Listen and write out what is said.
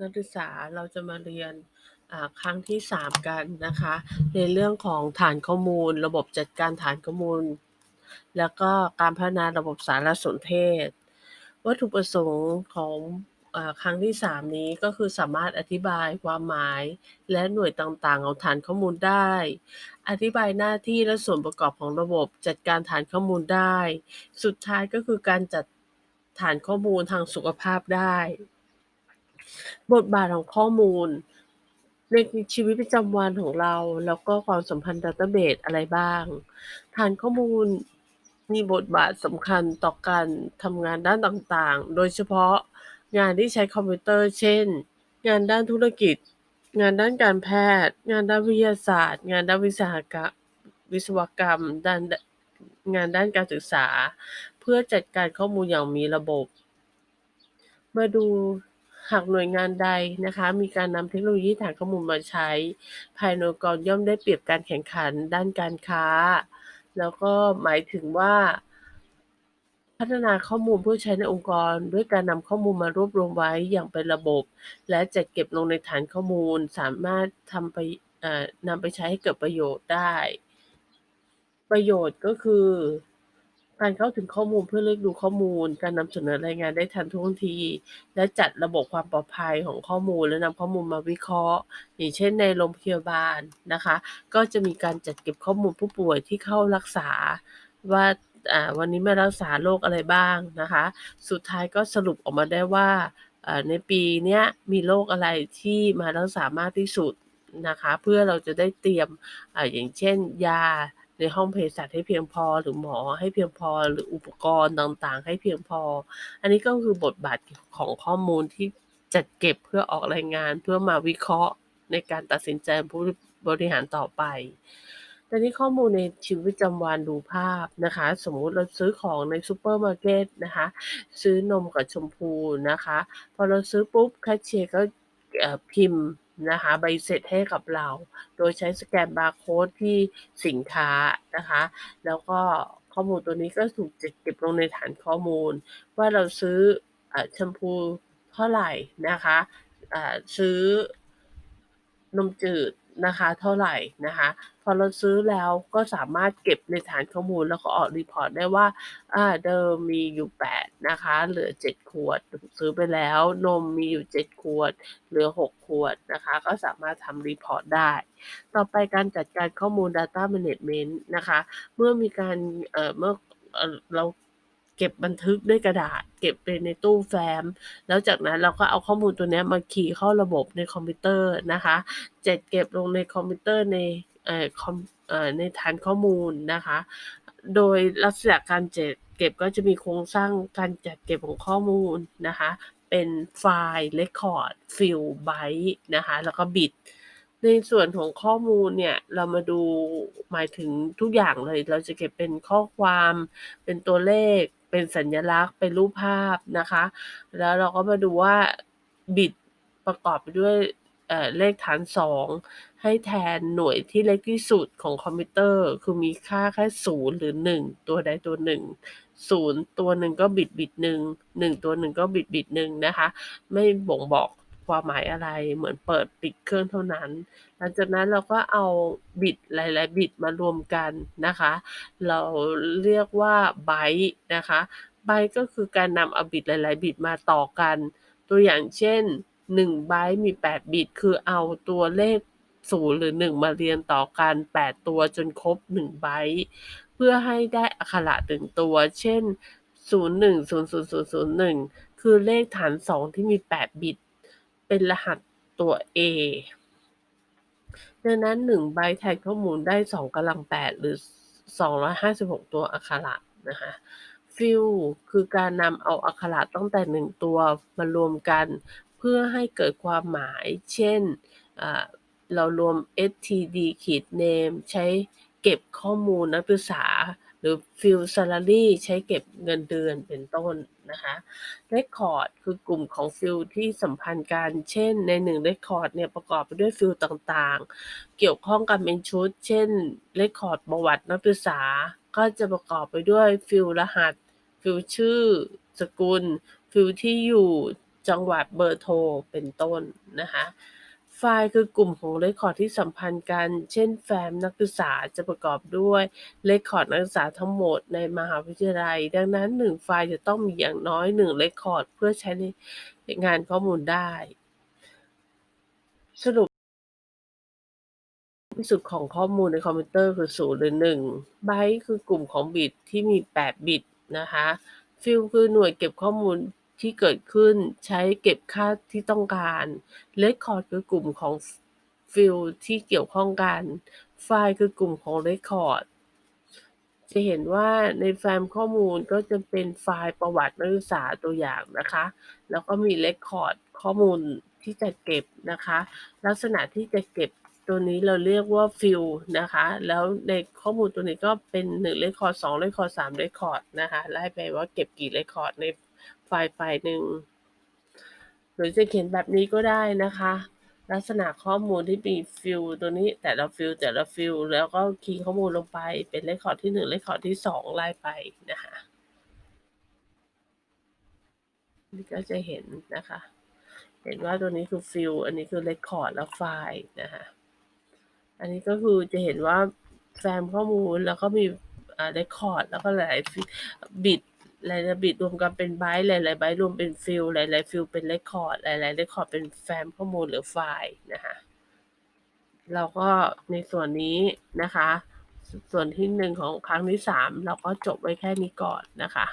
นักศึกษาเราจะมาเรียนครั้งที่ 3 กันนะคะ ในเรื่องของฐานข้อมูล ระบบจัดการฐานข้อมูล แล้วก็การพัฒนาระบบสารสนเทศ วัตถุประสงค์ของอครั้งที่ 3 นี้ก็คือสามารถอธิบายความหมาย และหน่วยต่างๆ ของฐานข้อมูลได้ อธิบายหน้าที่และส่วนประกอบของระบบจัดการฐานข้อมูลได้ สุดท้ายก็คือการจัดฐานข้อมูลทางสุขภาพได้ บทบาทของข้อมูล ในชีวิตประจำวันของเรา แล้วก็ความสัมพันธ์ดัตเตอร์เบสอะไรบ้าง ฐานข้อมูลมีบทบาทสำคัญต่อการทำงานด้านต่างๆ โดยเฉพาะงานที่ใช้คอมพิวเตอร์ เช่น งานด้านธุรกิจ งานด้านการแพทย์ งานด้านวิทยาศาสตร์ งานด้านวิศวกรรมวิศวกรรมด้านงานด้านการศึกษา เพื่อจัดการข้อมูลอย่างมีระบบ มาดู หากหน่วยงานใดนะคะ มีการนำเทคโนโลยีฐานข้อมูลมาใช้ ภายในองค์กรย่อมได้เปรียบการแข่งขันด้านการค้า แล้วก็หมายถึงว่าพัฒนาข้อมูลเพื่อใช้ในองค์กร ด้วยการนำข้อมูลมารวบรวมไว้อย่างเป็นระบบ และจัดเก็บลงในฐานข้อมูลสามารถทำไปนำไปใช้ให้เกิดประโยชน์ได้ ประโยชน์ก็คือ การเข้าถึงข้อมูลเพื่อเลือกดูข้อมูล การนำเสนอรายงานได้ทันท่วงที และจัดระบบความปลอดภัยของข้อมูล และนำข้อมูลมาวิเคราะห์ อย่างเช่นในโรงพยาบาลนะคะ ก็จะมีการจัดเก็บข้อมูลผู้ป่วยที่เข้ารักษาว่าวันนี้มารักษาโรคอะไรบ้างนะคะ สุดท้ายก็สรุปออกมาได้ว่าในปีนี้มีโรคอะไรที่มารักษามากที่สุดนะคะ เพื่อเราจะได้เตรียมออย่างเช่นยา ในห้องเภสัชให้เพียงพอ หรือหมอให้เพียงพอ หรืออุปกรณ์ต่างๆ ให้เพียงพอ อันนี้ก็คือบทบาทของข้อมูลที่จัดเก็บเพื่อออกรายงานเพื่อมาวิเคราะห์ในการตัดสินใจผู้บริหารต่อไปแตอนนี้ข้อมูลในชีวิตประจำวันดูภาพนะคะ สมมุติเราซื้อของในซูเปอร์มาร์เก็ตนะคะ ซื้อนมกับชมพูนะคะ พอเราซื้อปุ๊บแคชเชียร์ก็พิมพ์ นะคะใบเสร็จให้กับเรา โดยใช้สแกนบาร์โค้ดที่สินค้านะคะ แล้วก็ข้อมูลตัวนี้ก็ถูกจัดเก็บลงในฐานข้อมูล ว่าเราซื้อแชมพูเท่าไหร่นะคะซื้อนมจืด นะคะ เท่าไหร่นะคะ พอเราซื้อแล้วก็สามารถเก็บในฐานข้อมูลแล้วก็ออกรีพอร์ตได้ว่าเดิมมีอยู่ 8 นะคะ เหลือ 7 ขวด ซื้อไปแล้ว นมมีอยู่ 7 ขวด เหลือ 6 ขวดนะคะ ก็สามารถทำรีพอร์ตได้ ต่อไปการจัดการข้อมูล Data Management นะคะ เมื่อมีการเเมื่อเรา เก็บบันทึกด้วยกระดาษ เก็บไปในตู้แฟ้ม แล้วจากนั้นเราก็เอาข้อมูลตัวนี้มาคีย์เข้าระบบในคอมพิวเตอร์นะคะจัดเก็บลงในคอมพิวเตอร์ในเอ่อคอมเอ่อในฐานข้อมูลนะคะ โดยลักษณะการจัดเก็บก็จะมีโครงสร้างการจัดเก็บของข้อมูลนะคะ เป็นไฟล์เรคคอร์ดฟิลไบต์นะคะแล้วก็บิตในส่วนของข้อมูลเนี่ยเรามาดูหมายถึงทุกอย่างเลย เราจะเก็บเป็นข้อความเป็นตัวเลข เป็นสัญลักษณ์เป็นรูปภาพนะคะ แล้วเราก็มาดูว่าบิตประกอบไปด้วยเลขฐาน 2 ให้แทนหน่วยที่เล็กที่สุดของคอมพิวเตอร์ คือมีค่าแค่0หรือ 1 ตัวใดตัวหนึ่งศูนย์ตัวหนึ่งก็บิตบิตหนึ่งหนึ่งตัวหนึ่งก็บิตบิตหนึ่งนะคะ ไม่บ่งบอก ความหมายอะไร เหมือนเปิดปิดเครื่องเท่านั้น หลังจากนั้นเราก็เอาบิตหลาย ๆ บิตมารวมกันนะคะ เราเรียกว่าไบต์นะคะไบต์ก็คือการนำเอาบิตหลาย ๆ บิตมาต่อกัน ตัวอย่างเช่น1ไบต์มี 8 บิต คือเอาตัวเลข0หรือ 1 มาเรียงต่อกัน 8 ตัวจนครบ 1 ไบต์เพื่อให้ได้อักขระถึงตัว เช่น 0 1 0 0 0 0 1 คือเลขฐาน 2 ที่มี 8 บิต เป็นรหัสตัว A ดังนั้น1ไบแทนข้อมูลได้ 2กำลัง 8 หรือ 256 ตัวอักขระนะคะฟิลคือการนำเอาอักขระตั้งแต่ 1 ตัวมารวมกัน เพื่อให้เกิดความหมาย เช่น เรารวม std ขีด name ใช้เก็บข้อมูลนักศึกษา หรือ field salary ใช้เก็บเงินเดือนเป็นต้นนะคะ record คือกลุ่มของ field ที่สัมพันธ์กัน เช่นใน1 record เนี่ยประกอบไปด้วย field ต่างๆ เกี่ยวข้องกันเป็นชุด เช่น record ประวัตินักศึกษา ก็จะประกอบไปด้วย field รหัส field ชื่อ สกุล field ที่อยู่ จังหวัดเบอร์โทร เป็นต้นนะคะ ไฟล์คือกลุ่มของเรคคอร์ดที่สัมพันธ์กัน เช่น แฟ้มนักศึกษาจะประกอบด้วยเรคคอร์ดนักศึกษาทั้งหมดในมหาวิทยาลัย ดังนั้นหนึ่งไฟล์จะต้องมีอย่างน้อยหนึ่งเรคคอร์ดเพื่อใช้ในงานข้อมูลได้ สรุปที่สุดของข้อมูลในคอมพิวเตอร์คือ0หรือ1ไบต์คือกลุ่มของบิตที่มี 8 บิตนะคะ ฟิลคือหน่วยเก็บข้อมูล ที่เกิดขึ้นใช้เก็บค่าที่ต้องการเรคคอร์ดคือกลุ่มของฟิลที่เกี่ยวข้องกัน ไฟล์คือกลุ่มของเรคคอร์ดจะเห็นว่าในแฟ้มข้อมูลก็จะเป็นไฟล์ประวัตินักศึกษาตัวอย่างนะคะ แล้วก็มีเรคคอร์ดข้อมูลที่จะเก็บนะคะ ลักษณะที่จะเก็บตัวนี้เราเรียกว่าฟิลนะคะ แล้วในข้อมูลตัวนี้ก็เป็น1เรคคอร์ด2เรคคอร์ด3เรคคอร์ดนะคะไล่ไปว่าเก็บกี่เรคคอร์ดใน ไฟล์ไฟล์หนึ่ง หรือจะเขียนแบบนี้ก็ได้นะคะ ลักษณะข้อมูลที่มีฟิลตัวนี้แต่ละฟิลแต่ละฟิลแล้วก็คีย์ข้อมูลลงไปเป็นเรคคอร์ดที่1เรคคอร์ดที่2ไล่ไปนะคะนี่ก็จะเห็นนะคะ เห็นว่าตัวนี้คือฟิลอันนี้คือเรคคอร์ดแล้วไฟล์นะคะอันนี้ก็คือจะเห็นว่าแฟ้มข้อมูลแล้วก็มีอ่าเรคคอร์ดแล้วก็หลายบิต หลายๆบิดรวมกันเป็นไบต์หลายๆไบต์รวมเป็นฟิลหลายๆฟิลเป็นเรคคอร์ดหลายๆเรคคอร์ดเป็นแฟ้มข้อมูลหรือไฟล์นะคะเราก็ในส่วนนี้นะคะ ส่วนที่หนึ่งของครั้งที่สามเราก็จบไว้แค่นี้ก่อนนะคะ